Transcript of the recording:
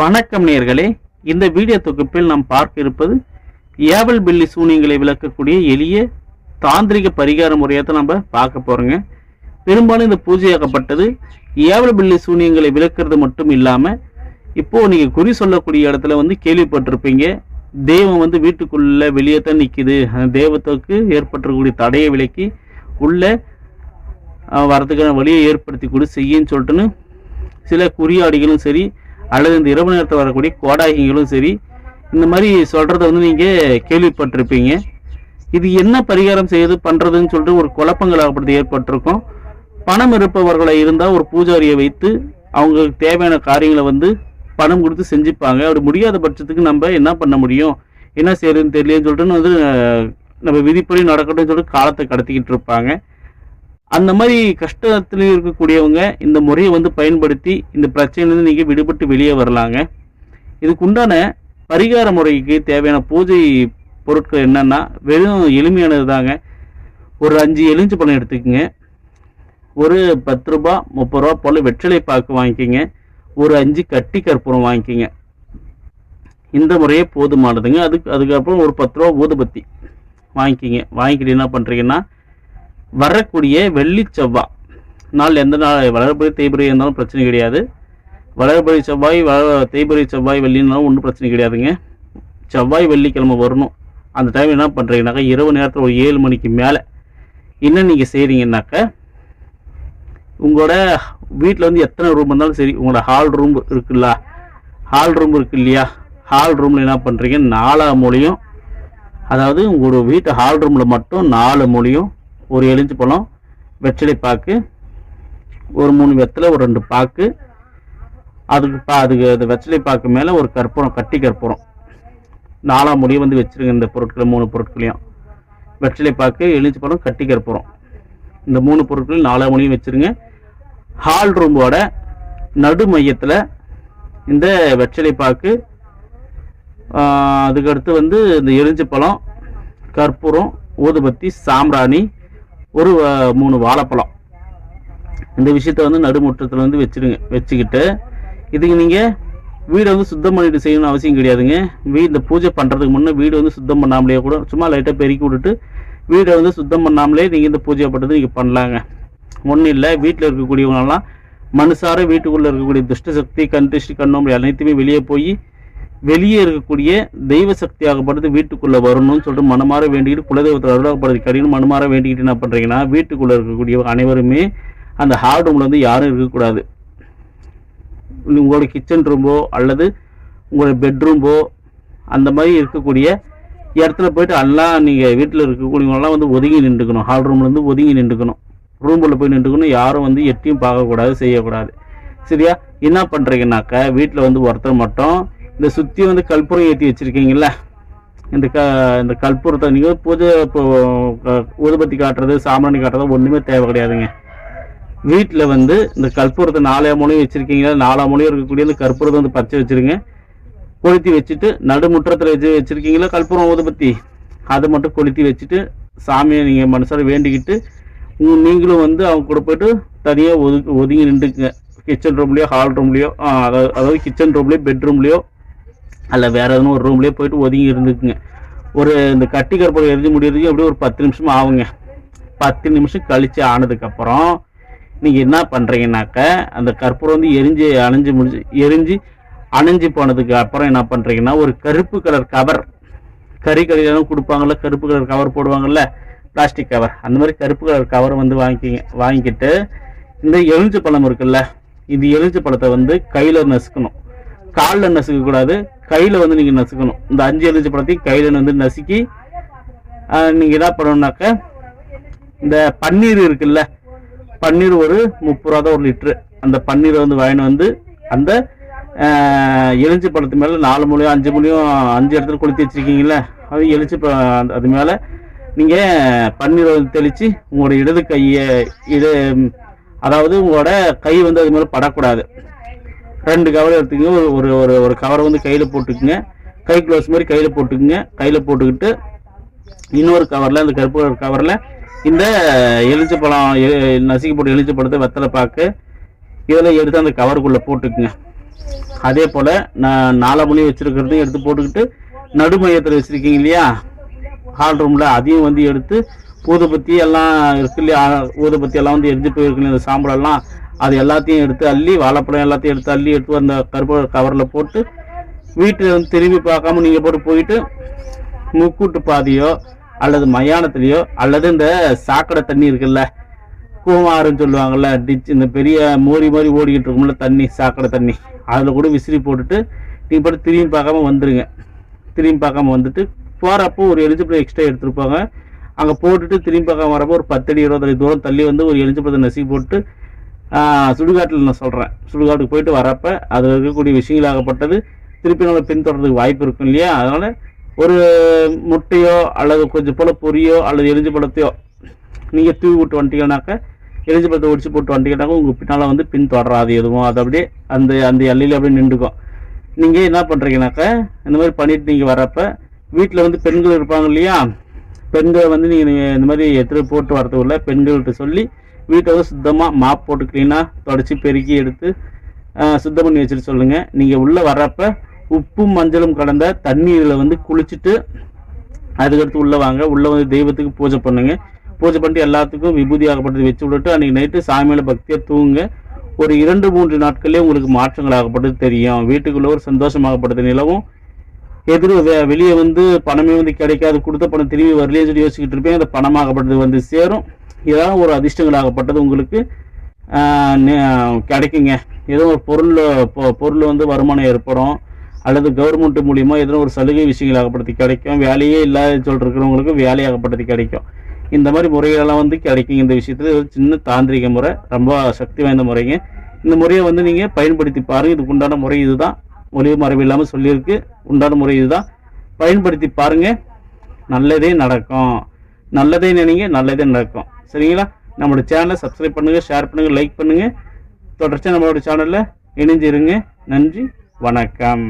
வணக்கம் நேர்களே இந்த வீடியோ தொகுப்பில் நாம் பார்க்க இருப்பது ஏவல் பில்லி சூனியங்களை விளக்கக்கூடிய எளிய தாந்திரிக பரிகார முறையத்தை தான் நம்ம பார்க்க போறோங்க. பெரும்பாலும் இந்த பூஜையாக்கப்பட்டது ஏவல் பில்லி சூனியங்களை விளக்குறது மட்டும் இல்லாம இப்போ நீங்க குறி சொல்லக்கூடிய இடத்துல வந்து கேள்விப்பட்டிருப்பீங்க. தெய்வம் வந்து வீட்டுக்குள்ள வெளியே தான் நிக்குது. அந்த தெய்வத்துக்கு ஏற்பட்டிருக்கக்கூடிய தடையை விலக்கி உள்ள வரதுக்கான வழியை ஏற்படுத்தி கொடு செய்யன்னு சொல்லிட்டுன்னு சில குறியாடிகளும் சரி அல்லது இந்த இரவு நேரத்தில் வரக்கூடிய கோடாகிகளும் சரி இந்த மாதிரி சொல்கிறத வந்து நீங்கள் கேள்விப்பட்டிருப்பீங்க. இது என்ன பரிகாரம் செய்யுது பண்ணுறதுன்னு சொல்லிட்டு ஒரு குழப்பங்கள் அப்படி ஏற்பட்டிருக்கும். பணம் இருப்பவர்களை இருந்தால் ஒரு பூஜாரியை வைத்து அவங்களுக்கு தேவையான காரியங்களை வந்து பணம் கொடுத்து செஞ்சுப்பாங்க. அப்படி முடியாத பட்சத்துக்கு நம்ம என்ன பண்ண முடியும்? என்ன செய்யறதுன்னு தெரியலன்னு சொல்லிட்டு வந்து நம்ம விதிப்படி நடக்கட்டும்னு சொல்லிட்டு காலத்தை கடத்திக்கிட்டு இருப்பாங்க. அந்த மாதிரி கஷ்டத்தில் இருக்கக்கூடியவங்க இந்த முறையை வந்து பயன்படுத்தி இந்த பிரச்சனையிலேருந்து நீங்கள் விடுபட்டு வெளியே வரலாங்க. இதுக்கு உண்டான பரிகார முறைக்கு தேவையான பூஜை பொருட்கள் என்னென்னா வெறும் எளிமையானது தாங்க ஒரு அஞ்சு எலுமிச்சை பழம் எடுத்துக்கோங்க. ஒரு பத்து ரூபா முப்பது ரூபா போல் வெற்றிலை பாக்கு வாங்கிக்கோங்க. ஒரு அஞ்சு கட்டி கற்பூரம் வாங்கிக்கோங்க. இந்த முறையே போதுமானதுங்க. அதுக்கு அதுக்கப்புறம் ஒரு பத்து ரூபா ஊதுபத்தி வாங்கிக்கிங்க. வாங்கிக்கிட்டு என்ன பண்ணுறீங்கன்னா வரக்கூடிய வெள்ளி செவ்வாய் நாள் எந்த நாள்? வளர்பறை தேய்பிறை இருந்தாலும் பிரச்சனை கிடையாது. வளர்பறை செவ்வாய் வள தேய்பிறை செவ்வாய் வெள்ளினாலும் ஒன்றும் பிரச்சனை கிடையாதுங்க. செவ்வாய் வெள்ளிக்கிழமை வரணும். அந்த டைம் என்ன பண்ணுறீங்கனாக்கா இரவு நேரத்தில் ஒரு ஏழு மணிக்கு மேலே. என்ன நீங்கள் செய்கிறீங்கன்னாக்க உங்களோட வீட்டில் வந்து எத்தனை ரூம் இருந்தாலும் சரி உங்களோட ஹால் ரூம் இருக்குல்ல? ஹால் ரூம் இருக்கு இல்லையா? ஹால் ரூமில் என்ன பண்ணுறீங்க நாலா மூலையும் அதாவது உங்களோட வீட்டு ஹால் ரூமில் மட்டும் நாலு மூலையும் ஒரு எலுஞ்சி பழம் வெற்றிலை பாக்கு ஒரு மூணு வெத்தலை ஒரு ரெண்டு பாக்கு. அதுக்கு பா அதுக்கு அந்த வெற்றிலை பாக்கு மேலே ஒரு கற்பூரம் கட்டி கற்பூரம். நாலாம் முடியும் வந்து வச்சிருங்க இந்த பொருட்களை மூணு பொருட்களையும். வெற்றிலை பாக்கு எலுமிச்சை பழம் கட்டி கற்பூரம். இந்த மூணு பொருட்களையும் நாலாம் முடியும் வச்சிருங்க. ஹால் ரூமோட நடு மையத்தில் இந்த வெற்றிலை பாக்கு அதுக்கடுத்து வந்து இந்த எலுமிச்சை பழம் கற்பூரம் ஊதுபத்தி சாம்ராணி ஒரு மூணு வாழைப்பழம். இந்த விஷயத்த வந்து நடுமுற்றத்தில் வந்து வச்சிருங்க வச்சுக்கிட்டு இதுக்கு நீங்கள் வீடை வந்து சுத்தம் பண்ணிட்டு செய்யணும்னு அவசியம் கிடையாதுங்க. வீ இந்த பூஜை பண்ணுறதுக்கு முன்னே வீடு வந்து சுத்தம் பண்ணாமலேயே கூட சும்மா லைட்டாக பெருக்கி விட்டுட்டு வீடை வந்து சுத்தம் பண்ணாமலே நீங்கள் இந்த பூஜை பண்ணுறது நீங்கள் பண்ணலாங்க. ஒன்றும் இல்லை வீட்டில் இருக்கக்கூடியவங்கலாம் மனுசார வீட்டுக்குள்ளே இருக்கக்கூடிய துஷ்ட சக்தி கண் திருஷ்டி கண்ணோம்பு அனைத்துமே வெளியே போய் வெளியே இருக்கக்கூடிய தெய்வ சக்தியாகப்படுது வீட்டுக்குள்ளே வரணும்னு சொல்லிட்டு மனமாற வேண்டிக்கிட்டு குலதெய்வத்தில் அருளாகப்படுறது கடினம் மனமாற வேண்டிக்கிட்டு என்ன பண்ணுறீங்கன்னா வீட்டுக்குள்ளே இருக்கக்கூடிய அனைவருமே அந்த ஹார்ட் ரூமில் வந்து யாரும் இருக்கக்கூடாது உங்களோட கிச்சன் ரூம்போ அல்லது உங்களோட பெட்ரூம்போ அந்த மாதிரி இருக்கக்கூடிய இடத்துல போயிட்டு எல்லாம் நீங்கள் வீட்டில் இருக்கக்கூடியவங்களாம் வந்து ஒதுங்கி நின்றுக்கணும். ஹால் ரூம்லேருந்து ஒதுங்கி நின்றுக்கணும். ரூமில் போய் நின்றுக்கணும் யாரும் வந்து எட்டியும் பார்க்கக்கூடாது செய்யக்கூடாது. சரியா? என்ன பண்ணுறீங்கன்னாக்கா வீட்டில் வந்து ஒருத்தர் மட்டும் இந்த சுற்றி வந்து கற்பூரம் ஏற்றி வச்சுருக்கீங்கள இந்த க இந்த கற்பூரத்தை நீங்கள் பூஜை இப்போ ஊதுபத்தி காட்டுறது சாம்பிராணி காட்டுறது ஒன்றுமே தேவை கிடையாதுங்க. வீட்டில் வந்து இந்த கற்பூரத்தை நாலே மூலையும் வச்சுருக்கீங்களா நாலா மூலையும் இருக்கக்கூடிய இந்த கற்பூரத்தை வந்து பச்சை வச்சுருங்க. கொளுத்தி வச்சுட்டு நடுமுற்றத்தில் வச்சு வச்சுருக்கீங்களா கற்பூரம் ஊதுபத்தி? அதை மட்டும் கொளுத்தி வச்சுட்டு சாமியை நீங்கள் மனசார வேண்டிக்கிட்டு நீங்களும் வந்து அவங்க கூட போயிட்டு தனியாக ஒதுக்கி ஒதுங்கி நின்றுக்குங்க. கிச்சன் ரூம்லேயோ ஹால் ரூம்லேயோ அதாவது அதாவது கிச்சன் ரூம்லேயோ பெட்ரூம்லேயோ அல்ல வேற எதுவும் ஒரு ரூம்லேயே போயிட்டு ஒதுங்கி இருந்துக்குங்க. ஒரு இந்த கட்டி கற்பூரம் எரிஞ்சு முடியறதுக்கு அப்படியே ஒரு பத்து நிமிஷம் ஆகுங்க. பத்து நிமிஷம் கழிச்சு ஆனதுக்கப்புறம் நீங்கள் என்ன பண்ணுறீங்கனாக்க அந்த கற்பூரம் வந்து எரிஞ்சு அணைஞ்சு முடிஞ்சு எரிஞ்சு அணைஞ்சு போனதுக்கு அப்புறம் என்ன பண்ணுறீங்கன்னா ஒரு கருப்பு கலர் கவர் கறி கடையிலாம் கொடுப்பாங்கள்ல கருப்பு கலர் கவர் போடுவாங்கள்ல பிளாஸ்டிக் கவர் அந்த மாதிரி கருப்பு கலர் கவர் வந்து வாங்கிக்கிங்க வாங்கிக்கிட்டு இந்த எலுமிச்சை பழம் இருக்குல்ல இது எலுமிச்சை பழத்தை வந்து கையில் நசுக்கணும். காலில் நசுக்கக்கூடாது. கையில் வந்து நீங்கள் நசுக்கணும். இந்த அஞ்சு எலுமிச்சை பழத்தையும் கையில் வந்து நசுக்கி நீங்கள் என்ன பண்ணணும்னாக்க இந்த பன்னீர் இருக்குல்ல பன்னீர் ஒரு முப்பது ரூபா தான் ஒரு லிட்ரு அந்த பன்னீரை வந்து வாங்கினு வந்து அந்த எலிஞ்சி பழத்து மேலே நாலு மூலையும் அஞ்சு மூலையும் அஞ்சு இடத்துல கொளுத்தி வச்சுருக்கீங்களே அது எலுச்சி ப அது மேலே நீங்கள் பன்னீரை வந்து தெளித்து உங்களோட இடது கையை இது அதாவது உங்களோட கை வந்து அது மேலே படக்கூடாது. ரெண்டு கவர் எடுத்துக்கோங்க. ஒரு ஒரு ஒரு கவரை வந்து கையில் போட்டுக்குங்க. கை க்ளோஸ் மாதிரி கையில் போட்டுக்குங்க. கையில் போட்டுக்கிட்டு இன்னொரு கவரில் அந்த கருப்பு கலர் கவரில் இந்த எலுமிச்சப்பழம் எ- நசுக்கி போட்டு எலுமிச்சப்பழத்தை வெத்தலை பாக்கு இதெல்லாம் எடுத்து அந்த கவருக்குள்ளே போட்டுக்குங்க. அதே போல் நான் நாலு மணி வச்சுருக்கிறதையும் எடுத்து போட்டுக்கிட்டு நடுமையத்தில் வச்சுருக்கீங்க இல்லையா? ஹால் ரூமில் அதையும் வந்து எடுத்து ஊதுபத்தி எல்லாம் இருக்கு இல்லையா? ஊதுபத்தி எல்லாம் வந்து எரிஞ்சு போயிருக்கு இல்லையா, இந்த சாம்பலெல்லாம் அது எல்லாத்தையும் எடுத்து அள்ளி வாழைப்பழம் எல்லாத்தையும் எடுத்து அள்ளி எடுத்து அந்த கருப்பு கவரில் போட்டு வீட்டில் வந்து திரும்பி பார்க்காம நீங்கள் போட்டு போயிட்டு முக்கூட்டு பாதையோ அல்லது மயானத்துலேயோ அல்லது இந்த சாக்கடை தண்ணி இருக்குல்ல கூமாறுன்னு சொல்லுவாங்கள்ல டிச் இந்த பெரிய மோரி மாதிரி ஓடிக்கிட்டு இருக்கும்ல தண்ணி சாக்கடை தண்ணி அதில் கூட விசிறி போட்டுட்டு நீங்கள் பாட்டு திரும்பி பார்க்காம வந்துடுங்க திரும்பி பார்க்காம வந்துட்டு போகிறப்போ ஒரு எலிஜிபிள் எக்ஸ்ட்ரா எடுத்துகிட்டு அங்கே போட்டுட்டு திரும்பி பார்க்காம வரப்போ ஒரு பத்தடி இருபது அடி தூரம் தள்ளி வந்து ஒரு எலிஜிபிள் நசுக்கி போட்டு சுடுகாட்டில் நான் சொல்கிறேன் சுடுகாட்டுக்கு போயிட்டு வரப்போ அதில் இருக்கக்கூடிய விஷயங்களாகப்பட்டது திருப்பி நம்ம பின்தொடர்றதுக்கு வாய்ப்பு இருக்கும் இல்லையா? அதனால் ஒரு முட்டையோ அல்லது கொஞ்சம் போல் பொரியோ அல்லது எரிஞ்சு பழத்தையோ நீங்கள் தூவி விட்டு வந்துட்டீங்கன்னாக்கா எரிஞ்சு பழத்தை ஒடிச்சு போட்டு வந்துட்டீங்கன்னாக்கா உங்கள் பின்னால் வந்து பின் தொடராது எதுவும். அது அப்படியே அந்த அந்த எல்லையில் அப்படியே நின்றுக்கும். நீங்கள் என்ன பண்ணுறீங்கனாக்கா இந்த மாதிரி பண்ணிட்டு நீங்கள் வரப்போ வீட்டில் வந்து பெண்கள் இருப்பாங்க இல்லையா? பெண்களை வந்து நீங்கள் இந்த மாதிரி எடுத்துகிட்டு போட்டு வரதுக்குள்ள பெண்கள்கிட்ட சொல்லி வீட்டை சுத்தமாக மாப் போட்டு க்ளீனாக தொடச்சி பெருக்கி எடுத்து சுத்தம் பண்ணி வச்சுட்டு சொல்லுங்கள் நீங்கள் உள்ளே வர்றப்ப உப்பும் மஞ்சளும் கலந்த தண்ணீரில் வந்து குளிச்சுட்டு அதுக்கடுத்து உள்ளே வாங்க. உள்ளே வந்து தெய்வத்துக்கு பூஜை பண்ணுங்கள் பூஜை பண்ணிட்டு எல்லாத்துக்கும் விபூதி ஆகப்பட்டது வச்சு விட்டுட்டு அன்றைக்கி நைட்டு சாமியில் பக்தியாக தூங்குங்க. ஒரு இரண்டு மூன்று நாட்களே உங்களுக்கு மாற்றங்கள் ஆகப்பட்டது தெரியும். வீட்டுக்குள்ளே ஒரு சந்தோஷமாகப்பட்டது நிலவும். எதிர் வெ- வெளியே வந்து பணமே வந்து கிடைக்காது. கொடுத்த பணம் திரும்பி வரலையே சொல்லி யோசிச்சுக்கிட்டு இருப்பேன். அந்த பணமாகப்பட்டது வந்து சேரும். ஏதாவது ஒரு அதிர்ஷ்டங்களாகப்பட்டது உங்களுக்கு நே- கிடைக்குங்க. ஏதோ ஒரு பொருள் பொ- பொருள் வந்து வருமானம் ஏற்படும் அல்லது கவர்மெண்ட் மூலிமா எதனா ஒரு சலுகை விஷயங்களாகப்படுத்தி கிடைக்கும் வேலையே இல்லாத சொல்லிருக்கிறவங்களுக்கு வேலையாகப்படுத்தி கிடைக்கும். இந்த மாதிரி முறைகளெல்லாம் வந்து கிடைக்கும் இந்த விஷயத்துல ஒரு சின்ன தாந்திரிக முறை ரொம்ப சக்தி வாய்ந்த முறைங்க. இந்த முறையை வந்து நீங்கள் பயன்படுத்தி பாருங்கள் இதுக்கு உண்டான முறை இதுதான். ஒளிவு மறைவு இல்லாமல் சொல்லியிருக்கு. உண்டான முறை இதுதான். பயன்படுத்தி பாருங்கள் நல்லதே நடக்கும். நல்லதே நினைங்க நல்லதே நடக்கும். சரிங்களா? நம்மளோட சேனலை சப்ஸ்கிரைப் பண்ணுங்கள் ஷேர் பண்ணுங்கள் லைக் பண்ணுங்கள் தொடர்ச்சியாக நம்மளோட சேனலில் இணைஞ்சிருங்க. நன்றி வணக்கம்.